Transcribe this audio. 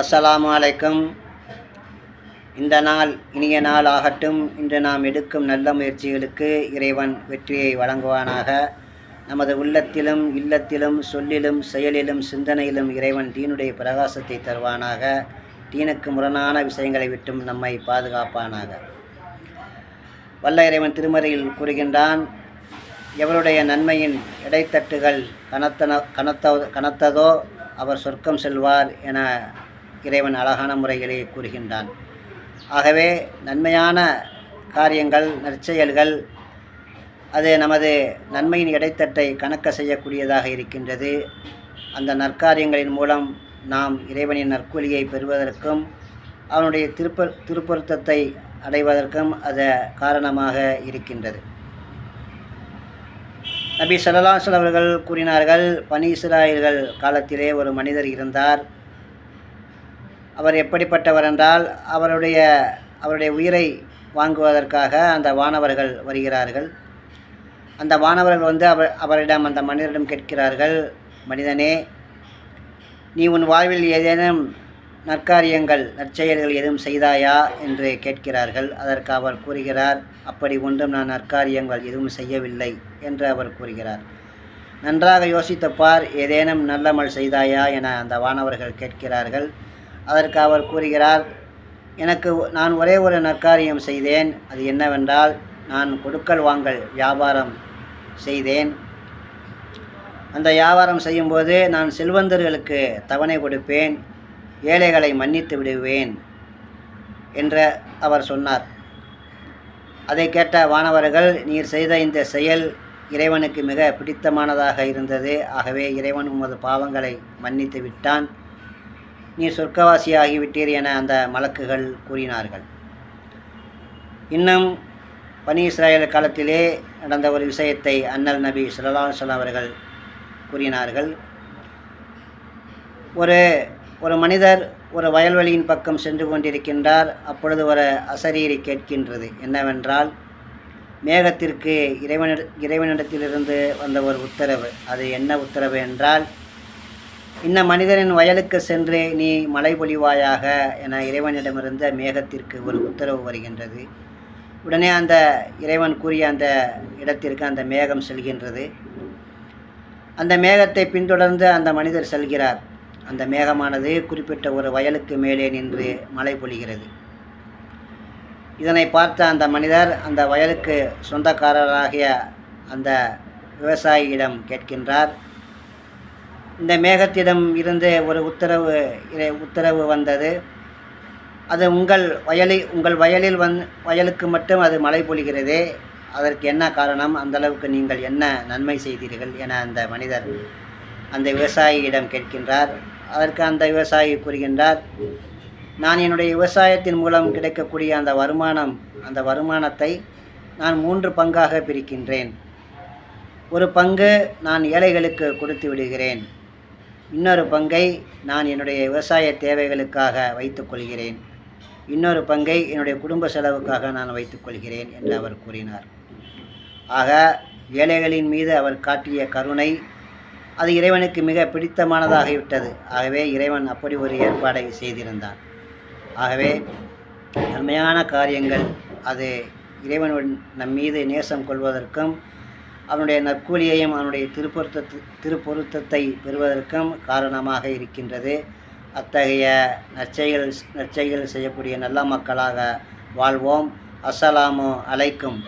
அஸ்ஸலாமு அலைக்கும். இந்த நாள் இனிய நாள் ஆகட்டும் இன்று நாம் எடுக்கும் நல்ல முயற்சிகளுக்கு இறைவன் வெற்றியை வழங்குவானாக. நமது உள்ளத்திலும் இல்லத்திலும் சொல்லிலும் செயலிலும் சிந்தனையிலும் இறைவன் தீனுடைய பிரகாசத்தை தருவானாக. தீனுக்கு முரணான விஷயங்களை விட்டும் நம்மை பாதுகாப்பானாக. வல்ல இறைவன் திருமறையில் கூறுகின்றான் எவருடைய நன்மையின் இடைத்தட்டுகள் கனத்தன கனத்த கனத்ததோ அவர் சொர்க்கம் செல்வார் என இறைவன் அழகான முறையிலே கூறுகின்றான். ஆகவே நன்மையான காரியங்கள் நற்செயல்கள் அது நமது நன்மையின் இடைத்தட்டை கணக்க செய்யக்கூடியதாக இருக்கின்றது. அந்த நற்காரியங்களின் மூலம் நாம் இறைவனின் நற்கூலியை பெறுவதற்கும் அவனுடைய திருப்ப திருப்பொருத்தத்தை அடைவதற்கும் அது காரணமாக இருக்கின்றது. நபி ஸல்லல்லாஹு அவர்கள் கூறினார்கள் பனி காலத்திலே ஒரு மனிதர் இருந்தார். அவர் எப்படிப்பட்டவர் என்றால் அவருடைய அவருடைய உயிரை வாங்குவதற்காக அந்த வானவர்கள் வருகிறார்கள். அந்த வானவர்கள் வந்து அவர் அவரிடம் அந்த மனிதரிடம் கேட்கிறார்கள் மனிதனே நீ உன் வாழ்வில் ஏதேனும் நற்காரியங்கள் நற்செயல்கள் எதுவும் செய்தாயா? என்று கேட்கிறார்கள். அதற்கு அவர் கூறுகிறார் அப்படி ஒன்றும் நான் நற்காரியங்கள் எதுவும் செய்யவில்லை என்று அவர் கூறுகிறார். நன்றாக யோசித்து பார் ஏதேனும் நல்லமல் செய்தாயா? என அந்த வானவர்கள் கேட்கிறார்கள். அதற்கு அவர் கூறுகிறார் எனக்கு நான் ஒரே ஒரு நற்காரியம் செய்தேன். அது என்னவென்றால் நான் கொடுக்கல் வாங்கல் வியாபாரம் செய்தேன். அந்த வியாபாரம் செய்யும்போது நான் செல்வந்தர்களுக்கு தவணை கொடுப்பேன். ஏழைகளை மன்னித்து விடுவேன் என்று அவர் சொன்னார். அதை கேட்ட வானவர்கள் நீர் செய்த இந்த செயல் இறைவனுக்கு மிக பிடித்தமானதாக இருந்தது. ஆகவே இறைவன் உமது பாவங்களை மன்னித்து விட்டான். நீ சொர்க்கவாசியாகிவிட்டீர் என அந்த மலக்குகள் கூறினார்கள். இன்னும் பனி இஸ்ராயல் காலத்திலே நடந்த ஒரு விஷயத்தை அன்னல் நபி சொல்லலாம் அவர்கள் கூறினார்கள். ஒரு ஒரு மனிதர் ஒரு வயல்வெளியின் பக்கம் சென்று கொண்டிருக்கின்றார். அப்பொழுது ஒரு அசரீரை கேட்கின்றது. என்னவென்றால் மேகத்திற்கு இறைவனிட இறைவனிடத்திலிருந்து வந்த ஒரு உத்தரவு. அது என்ன உத்தரவு என்றால் இந்த மனிதனின் வயலுக்கு சென்று நீ மழை பொழிவாயாக என இறைவனிடமிருந்த மேகத்திற்கு ஒரு உத்தரவு வருகின்றது. உடனே அந்த இறைவன் கூறிய அந்த இடத்திற்கு அந்த மேகம் செல்கின்றது. அந்த மேகத்தை பின்தொடர்ந்து அந்த மனிதர் செல்கிறார். அந்த மேகமானது குறிப்பிட்ட ஒரு வயலுக்கு மேலே நின்று மழை பொழிகிறது. இதனை பார்த்த அந்த மனிதர் அந்த வயலுக்கு சொந்தக்காரராகிய அந்த விவசாயியிடம் கேட்கின்றார். இந்த மேகத்திடம் இருந்து ஒரு உத்தரவு இறை- உத்தரவு வந்தது. அது உங்கள் வயலில் உங்கள் வயலில் வந் வயலுக்கு மட்டும் அது மழை பொழிகிறதே. அதற்கு என்ன காரணம்? அந்தளவுக்கு நீங்கள் என்ன நன்மை செய்தீர்கள் என அந்த மனிதர் அந்த விவசாயியிடம் கேட்கின்றார். அதற்கு அந்த விவசாயி கூறுகின்றார் நான் என்னுடைய விவசாயத்தின் மூலம் கிடைக்கக்கூடிய அந்த வருமானம் அந்த வருமானத்தை நான் மூன்று பங்காக பிரிக்கின்றேன். ஒரு பங்கு நான் ஏழைகளுக்கு கொடுத்து விடுகிறேன். இன்னொரு பங்கை நான் என்னுடைய விவசாய தேவைகளுக்காக வைத்துக்கொள்கிறேன் இன்னொரு பங்கை என்னுடைய குடும்ப செலவுக்காக நான் வைத்துக்கொள்கிறேன் என்று அவர் கூறினார். ஆக ஏழைகளின் மீது அவர் காட்டிய கருணை அது இறைவனுக்கு மிக பிடித்தமானதாகிவிட்டது ஆகவே இறைவன் அப்படி ஒரு ஏற்பாடை செய்திருந்தான். ஆகவே நன்மையான காரியங்கள் அது இறைவனுடன் நம் மீது நேசம் கொள்வதற்கும் அவனுடைய நற்கூலியையும் அவனுடைய திருப்பொருத்த திருப்பொருத்தத்தை பெறுவதற்கும் காரணமாக இருக்கின்றது. அத்தகைய நற்செயல் நற்செயல் செய்யக்கூடிய நல்ல மக்களாக வாழ்வோம். அஸ்ஸலாமு அலைக்கும்.